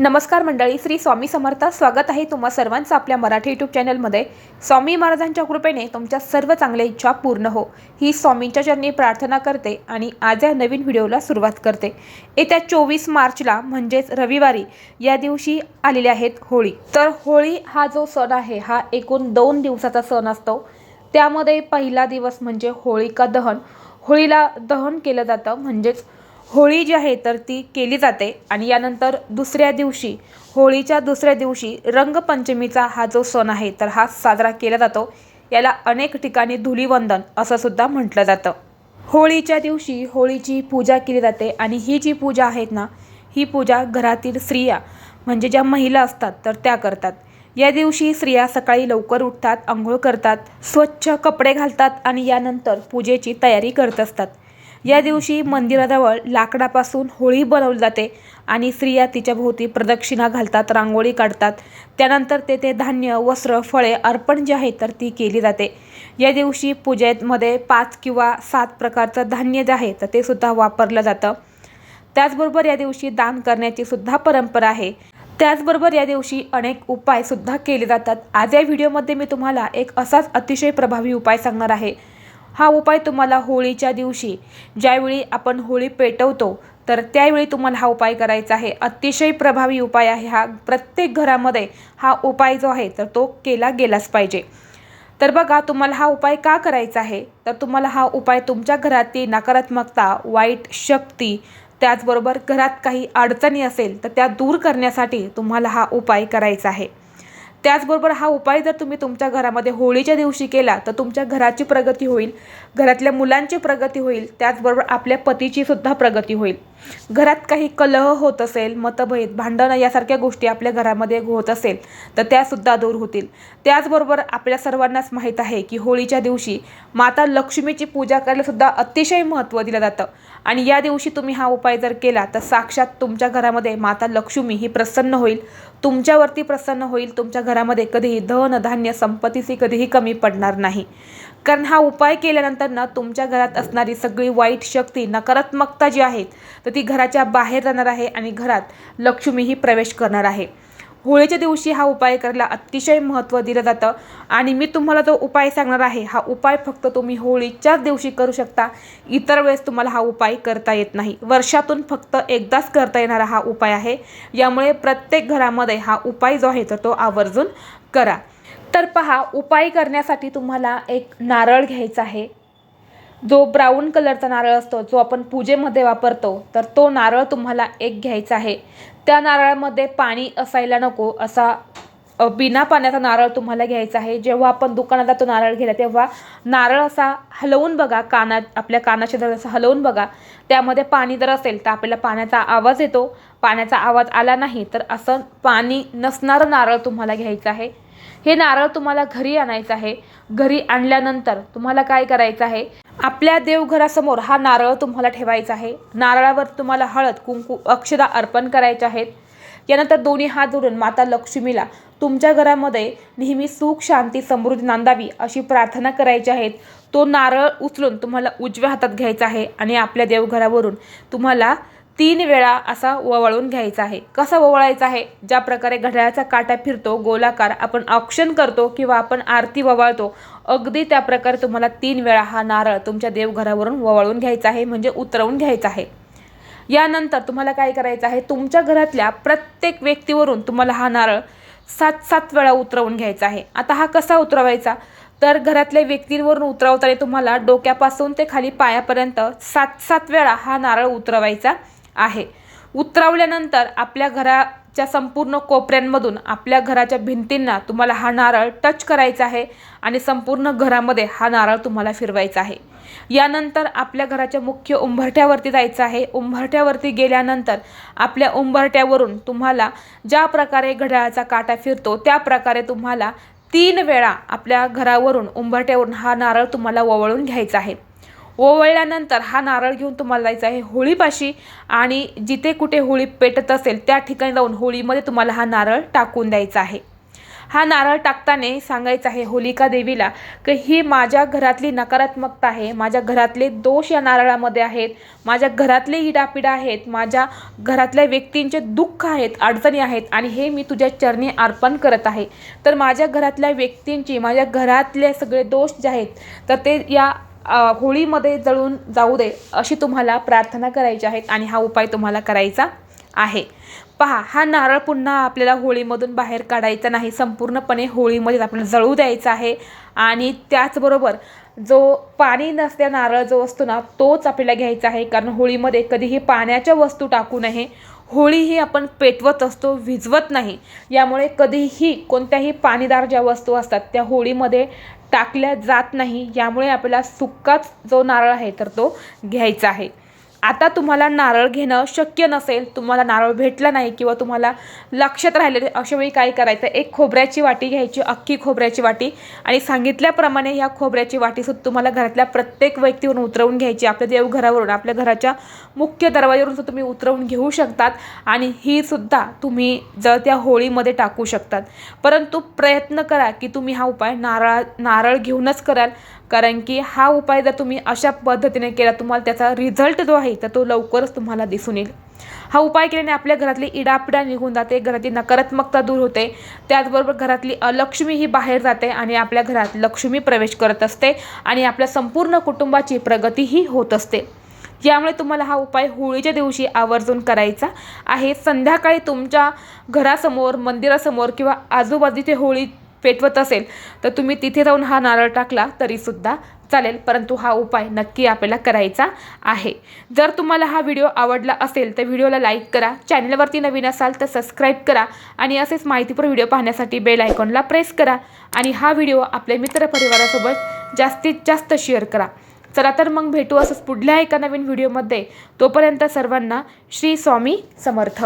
नमस्कार मंडळी श्री स्वामी समर्थ स्वागत आहे तुम्हा सर्वांचं आपल्या मराठी यूट्यूब चॅनलमध्ये. स्वामी महाराजांच्या कृपेने तुमच्या सर्व चांगल्या इच्छा पूर्ण हो. ही स्वामींच्या चरणी प्रार्थना करते आणि आज या नवीन व्हिडिओला सुरुवात करते. येत्या चोवीस मार्चला म्हणजेच रविवारी या दिवशी आलेल्या आहेत होळी. तर होळी हा जो सण आहे हा एकूण दोन दिवसाचा सण असतो. त्यामध्ये पहिला दिवस म्हणजे होळिका दहन. होळीला दहन केलं जातं म्हणजेच होळी जी आहे तर ती केली जाते. आणि यानंतर दुसऱ्या दिवशी होळीच्या दुसऱ्या दिवशी रंगपंचमीचा हा जो सण आहे तर हा साजरा केला जातो. याला अनेक ठिकाणी धुलीवंदन असं सुद्धा म्हटलं जातं. होळीच्या दिवशी होळीची पूजा केली जाते आणि ही जी पूजा आहेत ना ही पूजा घरातील स्त्रिया म्हणजे ज्या महिला असतात तर त्या करतात. या दिवशी स्त्रिया सकाळी लवकर उठतात आंघोळ करतात स्वच्छ कपडे घालतात आणि यानंतर पूजेची तयारी करत असतात. या दिवशी मंदिराजवळ लाकडापासून होळी बनवली जाते आणि स्त्रिया तिच्या भोवती प्रदक्षिणा घालतात रांगोळी काढतात. त्यानंतर तेथे धान्य वस्त्र फळे अर्पण जे आहे तर ती केली जाते. या दिवशी पूजेमध्ये पाच किंवा सात प्रकारचं धान्य जे आहे तर ते सुद्धा वापरलं जातं. त्याचबरोबर या दिवशी दान करण्याची सुद्धा परंपरा आहे. त्याचबरोबर या दिवशी अनेक उपायसुद्धा केले जातात. आज या व्हिडिओमध्ये मी तुम्हाला एक असाच अतिशय प्रभावी उपाय सांगणार आहे. हा उपाय तुम्हाला होळीच्या दिवशी ज्यावेळी आपण होळी पेटवतो तर त्यावेळी तुम्हाला हा उपाय करायचा आहे. अतिशय प्रभावी उपाय आहे हा. प्रत्येक घरामध्ये हा उपाय जो आहे तर तो केला गेलाच पाहिजे. तर बघा तुम्हाला हा उपाय का करायचा आहे? तर तुम्हाला हा उपाय तुमच्या घरातील नकारात्मकता वाईट शक्ती त्याचबरोबर घरात काही अडचणी असेल तर त्या दूर करण्यासाठी तुम्हाला हा उपाय करायचा आहे. त्याचबरोबर हा उपाय जर तुम्ही तुमच्या घरामध्ये होळीच्या दिवशी केला तर तुमच्या घराची प्रगती होईल घरातल्या मुलांची प्रगती होईल त्याचबरोबर आपल्या पतीची सुद्धा प्रगती होईल. घरात काही कलह होत असेल मतभेद भांडणं यासारख्या गोष्टी आपल्या घरामध्ये होत असेल तर त्यासुद्धा दूर होतील. त्याचबरोबर आपल्या सर्वांनाच माहीत आहे की होळीच्या दिवशी माता लक्ष्मीची पूजा करायला सुद्धा अतिशय महत्त्व दिलं जातं. आणि या दिवशी तुम्ही हा उपाय जर केला तर साक्षात तुमच्या घरामध्ये माता लक्ष्मी ही प्रसन्न होईल तुमच्यावरती प्रसन्न होईल तुमच्या घरामध्ये कधीही धन धान्य संपत्तीची कधीही कमी पडणार नाही. कारण हा उपाय केल्यानंतर ना तुमच्या घरात असणारी सगळी वाईट शक्ती नकारात्मकता जी आहेत तर ती घराच्या बाहेर जाणार आहे आणि घरात लक्ष्मीही प्रवेश करणार आहे. होळीच्या दिवशी हा उपाय करायला अतिशय महत्त्व दिलं जातं. आणि मी तुम्हाला जो उपाय सांगणार आहे हा उपाय फक्त तुम्ही होळीच्याच दिवशी करू शकता. इतर वेळेस तुम्हाला हा उपाय करता येत नाही. वर्षातून फक्त एकदाच करता येणारा हा उपाय आहे. यामुळे प्रत्येक घरामध्ये हा उपाय जो आहे तर तो आवर्जून करा. तर पहा उपाय करण्यासाठी तुम्हाला एक नारळ घ्यायचा आहे. जो ब्राऊन कलरचा नारळ असतो जो आपण पूजेमध्ये वापरतो तर तो नारळ तुम्हाला एक घ्यायचा आहे. त्या नारळामध्ये पाणी असायला नको असा बिना पाण्याचा नारळ तुम्हाला घ्यायचा आहे. जेव्हा आपण दुकानात तो नारळ घेला तेव्हा नारळ असा हलवून बघा कानात आपल्या कानाच्या जर असं हलवून बघा त्यामध्ये पाणी जर असेल तर आपल्याला पाण्याचा आवाज येतो. पाण्याचा आवाज आला नाही तर असं पाणी नसणारं नारळ तुम्हाला घ्यायचं आहे. हे नारळ तुम्हाला घरी आणायचं आहे. घरी आणल्यानंतर तुम्हाला काय करायचं आहे? आपल्या देवघरासमोर हा नारळ तुम्हाला ठेवायचा आहे. नारळावर तुम्हाला हळद कुंकू अक्षदा अर्पण करायचे आहेत. यानंतर दोन्ही हात जोडून माता लक्ष्मीला तुमच्या घरामध्ये नेहमी सुख शांती समृद्धी नांदावी अशी प्रार्थना करायची आहेत तो नारळ उचलून तुम्हाला उजव्या हातात घ्यायचा आहे आणि आपल्या देवघरावरून तुम्हाला तीन वेळा असा ववळून घ्यायचा आहे. कसा ववळायचा आहे? ज्या प्रकारे घड्याळाचा काटा फिरतो गोलाकार आपण ऑप्शन करतो किंवा आपण आरती ववाळतो अगदी त्या प्रकारे तुम्हाला तीन वेळा हा नारळ तुमच्या देवघरावरून ववाळून घ्यायचा आहे म्हणजे उतरवून घ्यायचा आहे. यानंतर तुम्हाला काय करायचं आहे? तुमच्या घरातल्या प्रत्येक व्यक्तीवरून तुम्हाला हा नारळ सात सात वेळा उतरवून घ्यायचा आहे. आता हा कसा उतरवायचा? तर घरातल्या व्यक्तींवरून उतरवताना तुम्हाला डोक्यापासून ते खाली पायापर्यंत सात सात वेळा हा नारळ उतरवायचा. आहे. उतरवल्यानंतर आपल्या घराच्या संपूर्ण कोपऱ्यांमधून आपल्या घराच्या भिंतींना तुम्हाला हा नारळ टच करायचा आहे आणि संपूर्ण घरामध्ये हा नारळ तुम्हाला फिरवायचा आहे. यानंतर आपल्या घराच्या मुख्य उंबरठ्यावरती जायचं आहे. उंबरठ्यावरती गेल्यानंतर आपल्या उंबरठ्यावरून तुम्हाला ज्या प्रकारे घड्याळाचा काटा फिरतो त्या प्रकारे तुम्हाला तीन वेळा आपल्या घरावरून उंबरठ्यावरून हा नारळ तुम्हाला ववळून घ्यायचा आहे. ओवळल्यानंतर हा नारळ घेऊन तुम्हाला जायचं आहे होळीपाशी. आणि जिथे कुठे होळी पेटत असेल त्या ठिकाणी जाऊन होळीमध्ये तुम्हाला हा नारळ टाकून द्यायचा आहे. हा नारळ टाकताना सांगायचं आहे होलिका देवीला की ही माझ्या घरातली नकारात्मकता आहे. माझ्या घरातले दोष या नारळामध्ये आहेत. माझ्या घरातले इडापिडा आहेत. माझ्या घरातल्या व्यक्तींचे दुःख आहेत अडचणी आहेत. आणि हे मी तुझ्या चरणी अर्पण करत आहे. तर माझ्या घरातल्या व्यक्तींची माझ्या घरातले सगळे दोष जे आहेत तर ते या होळीमध्ये जळून जाऊ दे अशी तुम्हाला प्रार्थना करायची आहेत आणि हा उपाय तुम्हाला करायचा आहे. पहा हा नारळ पुन्हा आपल्याला होळीमधून बाहेर काढायचा नाही. संपूर्णपणे होळीमध्येच आपल्याला जळू द्यायचा आहे. आणि त्याचबरोबर जो पाणी नसल्या नारळ जो असतो ना तोच आपल्याला घ्यायचा आहे. कारण होळीमध्ये कधीही पाण्याच्या वस्तू टाकू नये. होळी ही आपण पेटवत असतो विजवत नाही. यामुळे कधीही कोणत्याही पाणीदार ज्या वस्तू असतात त्या होळीमध्ये टाकल्या जात नाही. यामुळे आपल्याला सुक्काच जो नारळ आहे तर तो घ्यायचा आहे. आता तुम्हाला नारळ घेणं शक्य नसेल तुम्हाला नारळ भेटला नाही किंवा तुम्हाला लक्षात राहिले अशा वेळी काय करायचं? एक खोबऱ्याची वाटी घ्यायची अख्खी खोबऱ्याची वाटी आणि सांगितल्याप्रमाणे ह्या खोबऱ्याची वाटीसुद्धा तुम्हाला घरातल्या प्रत्येक व्यक्तीवरून उतरवून घ्यायची. आपल्या देवघरावरून आपल्या घराच्या मुख्य दरवाजावरून सुद्धा तुम्ही उतरवून घेऊ शकतात आणि ही सुद्धा तुम्ही जळत्या होळीमध्ये टाकू शकतात. परंतु प्रयत्न करा की तुम्ही हा उपाय नारळ नारळ घेऊनच कराल. कारण की हा उपाय जर तुम्ही अशा पद्धतीने केला तुम्हाला त्याचा रिझल्ट जो आहे तर तो लवकरच तुम्हाला दिसून येईल. हा उपाय केल्याने आपल्या घरातली इडापिडा निघून जाते घरातली नकारात्मकता दूर होते. त्याचबरोबर घरातली अलक्ष्मी ही बाहेर जाते आणि आपल्या घरात लक्ष्मी प्रवेश करत असते आणि आपल्या संपूर्ण कुटुंबाची प्रगतीही होत असते. यामुळे तुम्हाला हा उपाय होळीच्या दिवशी आवर्जून करायचा आहे. संध्याकाळी तुमच्या घरासमोर मंदिरासमोर किंवा आजूबाजूचे होळी पेटवत असेल तर तुम्ही तिथे जाऊन हा नारळ टाकला तरीसुद्धा चालेल परंतु हा उपाय नक्की आपल्याला करायचा आहे. जर तुम्हाला हा व्हिडिओ आवडला असेल तर व्हिडिओला लाईक करा चॅनलवरती नवीन असाल तर सबस्क्राईब करा आणि असेच माहितीपूर व्हिडिओ पाहण्यासाठी बेल आयकॉनला प्रेस करा आणि हा व्हिडिओ आपल्या मित्रपरिवारासोबत जास्तीत जास्त शेअर करा. चला तर मग भेटू असंच पुढल्या एका नवीन व्हिडिओमध्ये. तोपर्यंत सर्वांना श्री स्वामी समर्थ.